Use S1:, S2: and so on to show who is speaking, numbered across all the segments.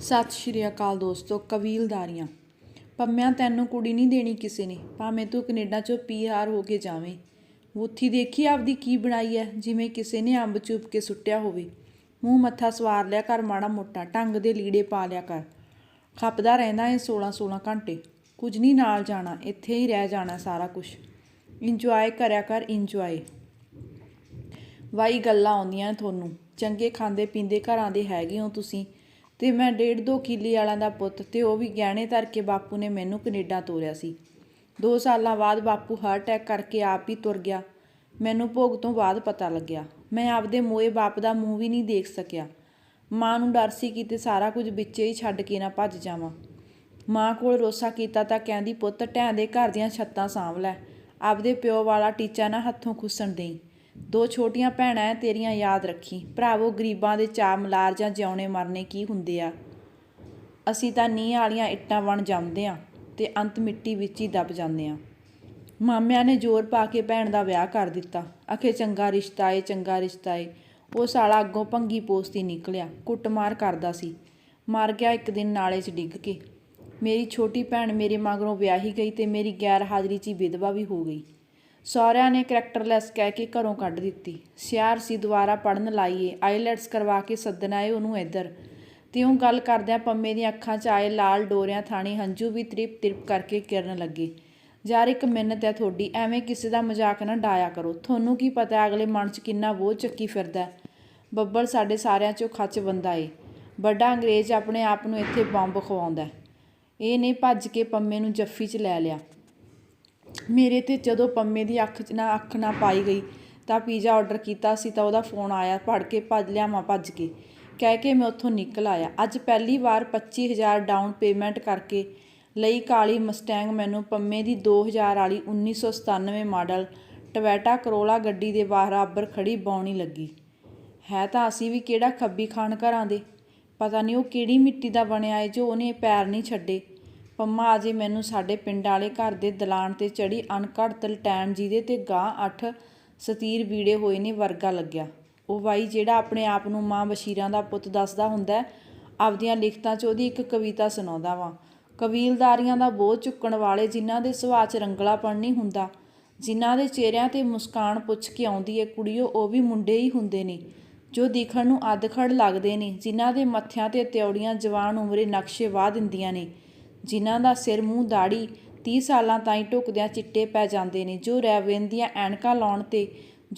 S1: ਸਤਿ ਸ਼੍ਰੀ ਅਕਾਲ ਦੋਸਤੋ ਕਬੀਲਦਾਰੀਆਂ ਪੰਮਿਆਂ ਤੈਨੂੰ ਕੁੜੀ ਨਹੀਂ ਦੇਣੀ ਕਿਸੇ ਨੇ, ਭਾਵੇਂ ਤੂੰ ਕੈਨੇਡਾ ਚੋਂ ਪੀਆਰ ਹੋ ਕੇ ਜਾਵੇਂ। ਬੁੱਥੀ ਦੇਖੀ ਆਪਦੀ ਕੀ ਬਣਾਈ ਐ, ਜਿਵੇਂ ਕਿਸੇ ਨੇ ਅੰਬ ਚੁੱਪ ਕੇ ਸੁੱਟਿਆ ਹੋਵੇ। ਮੂੰਹ ਮੱਥਾ ਸਵਾਰ ਲਿਆ ਕਰ ਮਾੜਾ ਮੋਟਾ, ਢੰਗ ਦੇ ਲੀੜੇ ਪਾ ਲਿਆ ਕਰ। ਖੱਪਦਾ ਰਹਿੰਦਾ ਏ 16 16 ਘੰਟੇ। ਕੁਝ ਨਹੀਂ ਨਾਲ ਜਾਣਾ, ਇੱਥੇ ਹੀ ਰਹਿ ਜਾਣਾ ਸਾਰਾ ਕੁਝ ਇੰਜੋਏ ਕਰਿਆ ਕਰ, ਇੰਜੋਏ। ਵਾਈ ਗੱਲਾਂ ਆਉਂਦੀਆਂ ਤੁਹਾਨੂੰ। ਚੰਗੇ ਖਾਂਦੇ ਪੀਂਦੇ ਘਰਾਂ ਦੇ ਹੈਗੇ ਹੋ ਤੁਸੀਂ। ਤੇ ਮੈਂ ਡੇਢ ਦੋ ਕਿੱਲੇ ਵਾਲਾਂ ਦਾ ਪੁੱਤ ਤੇ ਉਹ ਵੀ ਗਹਿਣੇ ਧਰ ਕੇ ਬਾਪੂ ਨੇ ਮੈਨੂੰ ਕੈਨੇਡਾ ਤੋਰਿਆ ਸੀ। ਦੋ ਸਾਲਾਂ ਬਾਅਦ ਬਾਪੂ ਹਾਰਟ ਅਟੈਕ ਕਰਕੇ ਆਪ ਹੀ ਤੁਰ ਗਿਆ। ਮੈਨੂੰ ਭੋਗ ਤੋਂ ਬਾਅਦ ਪਤਾ ਲੱਗਿਆ। ਮੈਂ ਆਪਦੇ ਮੋਏ ਬਾਪ ਦਾ ਮੂੰਹ ਵੀ ਨਹੀਂ ਦੇਖ ਸਕਿਆ। ਮਾਂ ਨੂੰ ਡਰ ਸੀ ਕਿਤੇ ਸਾਰਾ ਕੁਝ ਵਿੱਚੇ ਹੀ ਛੱਡ ਕੇ ਨਾ ਭੱਜ ਜਾਵਾਂ। ਮਾਂ ਕੋਲ ਰੋਸਾ ਕੀਤਾ ਤਾਂ ਕਹਿੰਦੀ, ਪੁੱਤ ਢੈਂ ਦੇ ਘਰ ਦੀਆਂ ਛੱਤਾਂ ਸਾਂਭ ਲੈ। ਆਪਦੇ ਪਿਓ ਵਾਲਾ ਟੀਚਾ ਨਾ ਹੱਥੋਂ ਖੁੱਸਣ ਦੇਈ। ਦੋ ਛੋਟੀਆਂ ਭੈਣਾਂ ਐ, ਤੇਰੀਆਂ ਯਾਦ ਰੱਖੀ। ਭਰਾਵੋ, ਗਰੀਬਾਂ ਦੇ ਚਾਅ ਮਲਾਰ ਜਾਂ ਜਿਉਣੇ ਮਰਨੇ ਕੀ ਹੁੰਦੇ ਆ? ਅਸੀਂ ਤਾਂ ਨੀਂਹ ਵਾਲੀਆਂ ਇੱਟਾਂ ਬਣ ਜਾਂਦੇ ਆ ਤੇ ਅੰਤ ਮਿੱਟੀ ਵਿੱਚ ਹੀ ਦਬ ਜਾਂਦੇ ਆ। ਮਾਮਿਆਂ ਨੇ ਜ਼ੋਰ ਪਾ ਕੇ ਭੈਣ ਦਾ ਵਿਆਹ ਕਰ ਦਿੱਤਾ। ਅਖੇ ਚੰਗਾ ਰਿਸ਼ਤਾ ਏ, ਚੰਗਾ ਰਿਸ਼ਤਾ ਏ। ਉਹ ਸਾਲਾ ਅੱਗੋਂ ਭੰਗੀ ਪੋਸਤੀ ਨਿਕਲਿਆ, ਕੁੱਟਮਾਰ ਕਰਦਾ ਸੀ। ਮਰ ਗਿਆ ਇੱਕ ਦਿਨ ਨਾਲੇ 'ਚ ਡਿੱਗ ਕੇ। ਮੇਰੀ ਛੋਟੀ ਭੈਣ ਮੇਰੇ ਮਗਰੋਂ ਵਿਆਹੀ ਗਈ ਤੇ ਮੇਰੀ ਗੈਰ ਹਾਜ਼ਰੀ 'ਚ ਹੀ ਵਿਧਵਾ ਵੀ ਹੋ ਗਈ। ਸਹੁਰਿਆਂ ਨੇ ਕਰੈਕਟਰਲੈਸ ਕਹਿ ਕੇ ਘਰੋਂ ਕੱਢ ਦਿੱਤੀ। ਸਿਆਰ ਸੀ ਦੁਬਾਰਾ ਪੜਨ ਲਾਈਏ, ਆਈਲੈਟਸ ਕਰਵਾ ਕੇ ਸੱਦਣਾ ਏ ਉਹਨੂੰ ਇੱਧਰ। ਤੇ ਉਹ ਗੱਲ ਕਰਦਿਆਂ ਪੰਮੇ ਦੀਆਂ ਅੱਖਾਂ 'ਚ ਆਏ ਲਾਲ ਡੋਰਿਆਂ ਥਾਣੀ ਹੰਝੂ ਵੀ ਤ੍ਰਿਪ ਤ੍ਰਿਪ ਕਰਕੇ ਕਿਰਨ ਲੱਗੇ। ਯਾਰ, ਇੱਕ ਮਿੰਨਤ ਹੈ ਤੁਹਾਡੀ, ਐਵੇਂ ਕਿਸੇ ਦਾ ਮਜ਼ਾਕ ਨਾ ਡਾਇਆ ਕਰੋ। ਤੁਹਾਨੂੰ ਕੀ ਪਤਾ ਅਗਲੇ ਮਨ 'ਚ ਕਿੰਨਾ ਬੋਝ ਚੱਕੀ ਫਿਰਦਾ ਹੈ। ਬੱਬਲ ਸਾਡੇ ਸਾਰਿਆਂ 'ਚੋਂ ਖੱਚ ਬੰਦਾ ਏ। ਵੱਡਾ ਅੰਗਰੇਜ਼ ਆਪਣੇ ਆਪ ਨੂੰ ਇੱਥੇ ਬੰਬ ਖਵਾਉਂਦਾ ਹੈ। ਇਹ ਨੇ ਭੱਜ ਕੇ ਪੰਮੇ ਨੂੰ ਜੱਫੀ 'ਚ ਲੈ ਲਿਆ। ਮੇਰੇ ਤੇ ਜਦੋਂ ਪੰਮੇ ਦੀ ਅੱਖ 'ਚ ਨਾ ਅੱਖ ਨਾ ਪਾਈ ਗਈ, ਤਾਂ ਪੀਜ਼ਾ ਔਡਰ ਕੀਤਾ ਸੀ ਤਾਂ ਉਹਦਾ ਫੋਨ ਆਇਆ ਭੜ ਕੇ ਭੱਜ ਲਿਆਵਾਂ, ਭੱਜ ਕੇ। ਕਹਿ ਕੇ ਮੈਂ ਉੱਥੋਂ ਨਿਕਲ ਆਇਆ। ਅੱਜ ਪਹਿਲੀ ਵਾਰ 25000 ਡਾਊਨ ਪੇਮੈਂਟ ਕਰਕੇ ਲਈ ਕਾਲੀ ਮਸਟੈਂਗ ਮੈਨੂੰ ਪੰਮੇ ਦੀ 2000 ਵਾਲੀ 1997 ਮਾਡਲ ਟਵੈਟਾ ਕਰੋਲਾ ਗੱਡੀ ਦੇ ਬਰਾਬਰ ਖੜੀ ਬੌਣੀ ਲੱਗੀ। ਹੈ ਤਾਂ ਅਸੀਂ ਵੀ ਕਿਹੜਾ ਖੱਬੀ ਖਾਨ ਘਰਾਂ ਦੇ? ਪਤਾ ਨਹੀਂ ਉਹ ਕਿਹੜੀ ਮਿੱਟੀ ਦਾ ਬਣਿਆ ਏ ਜੋ ਉਹਨੇ ਪੈਰ ਨਹੀਂ ਛੱਡੇ। ਪੰਮਾ ਅਜੇ ਮੈਨੂੰ ਸਾਡੇ ਪਿੰਡ ਵਾਲੇ ਘਰ ਦੇ ਦਲਾਨ ਤੇ ਚੜੀ ਅਣਘੜਤ ਲਟੈਣ ਜਿਹਦੇ ਤੇ ਗਾਂ ਅੱਠ ਸਤੀਰ ਵੀੜੇ ਹੋਏ ਨੇ ਵਰਗਾ ਲੱਗਿਆ। ਉਹ ਬਾਈ ਜਿਹੜਾ ਆਪਣੇ ਆਪ ਨੂੰ ਮਾਂ ਬਸ਼ੀਰਾਂ ਦਾ ਪੁੱਤ ਦੱਸਦਾ ਹੁੰਦਾ ਆਪਦੀਆਂ ਲਿਖਤਾਂ 'ਚ ਉਹਦੀ ਇੱਕ ਕਵਿਤਾ ਸੁਣਾਉਂਦਾ ਵਾਂ। ਕਬੀਲਦਾਰੀਆਂ ਦਾ ਬੋਝ ਚੁੱਕਣ ਵਾਲੇ ਜਿਨ੍ਹਾਂ ਦੇ ਸੁਭਾਅ 'ਚ ਰੰਗਲਾਪਣ ਨਹੀਂ ਹੁੰਦਾ, ਜਿਨ੍ਹਾਂ ਦੇ ਚਿਹਰਿਆਂ ਤੇ ਮੁਸਕਾਨ ਪੁੱਛ ਕੇ ਆਉਂਦੀ ਏ ਕੁੜੀਓ, ਉਹ ਵੀ ਮੁੰਡੇ ਹੀ ਹੁੰਦੇ ਨੇ, ਜੋ ਦਿਖਣ ਨੂੰ ਅਧਖੜ ਲੱਗਦੇ ਨੇ, ਜਿਨ੍ਹਾਂ ਦੇ ਮੱਥਿਆਂ ਤੇ ਤਿਉੜੀਆਂ ਜਵਾਨ ਉਮਰੇ ਨਕਸ਼ੇ ਵਾਹ ਦਿੰਦੀਆਂ ਨੇ। ਜਿਨ੍ਹਾਂ ਦਾ ਸਿਰ ਮੂੰਹ ਦਾੜੀ 30 ਸਾਲਾਂ ਤਾਈਂ ਢੁਕਦਿਆਂ ਚਿੱਟੇ ਪੈ ਜਾਂਦੇ ਨੇ, ਜੋ ਰੈਵਨ ਦੀਆਂ ਐਨਕਾਂ ਲਾਉਣ ਤੇ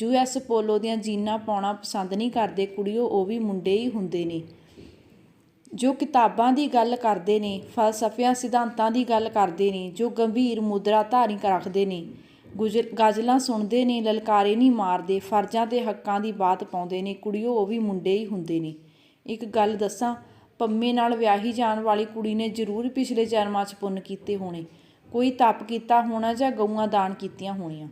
S1: ਯੂ ਯੂਐਸ ਪੋਲੋ ਦੀਆਂ ਜੀਨਾਂ ਪਾਉਣਾ ਪਸੰਦ ਨਹੀਂ ਕਰਦੇ, ਕੁੜੀਓ, ਉਹ ਵੀ ਮੁੰਡੇ ਹੀ ਹੁੰਦੇ ਨੇ। ਜੋ ਕਿਤਾਬਾਂ ਦੀ ਗੱਲ ਕਰਦੇ ਨੇ, ਫਲਸਫਿਆਂ ਸਿਧਾਂਤਾਂ ਦੀ ਗੱਲ ਕਰਦੇ ਨੇ, ਜੋ ਗੰਭੀਰ ਮੁਦਰਾ ਧਾਰੀ ਰੱਖਦੇ ਨੇ ਗੁਜਰ ਗਜ਼ਲਾਂ ਸੁਣਦੇ ਨੇ, ਲਲਕਾਰੇ ਨਹੀਂ ਮਾਰਦੇ, ਫਰਜ਼ਾਂ ਤੇ ਹੱਕਾਂ ਦੀ ਬਾਤ ਪਾਉਂਦੇ ਨੇ, ਕੁੜੀਓ, ਉਹ ਵੀ ਮੁੰਡੇ ਹੀ ਹੁੰਦੇ ਨੇ। ਇੱਕ ਗੱਲ ਦੱਸਾਂ ਪੰਮੇ ਨਾਲ ਵਿਆਹੀ ਜਾਣ ਵਾਲੀ ਕੁੜੀ ਨੇ ਜ਼ਰੂਰ ਪਿਛਲੇ ਜਨਮਾਂ 'ਚ ਪੁੰਨ ਕੀਤੇ ਹੋਣੇ। ਕੋਈ ਤਪ ਕੀਤਾ ਹੋਣਾ ਜਾਂ ਗਊਆਂ ਦਾਨ ਕੀਤੀਆਂ ਹੋਣੀਆਂ।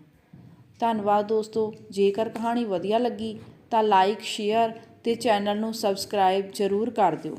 S1: ਧੰਨਵਾਦ ਦੋਸਤੋ, ਜੇਕਰ ਕਹਾਣੀ ਵਧੀਆ ਲੱਗੀ ਤਾਂ ਲਾਈਕ ਸ਼ੇਅਰ ਤੇ ਚੈਨਲ ਨੂੰ ਸਬਸਕ੍ਰਾਈਬ ਜ਼ਰੂਰ ਕਰ ਦਿਓ।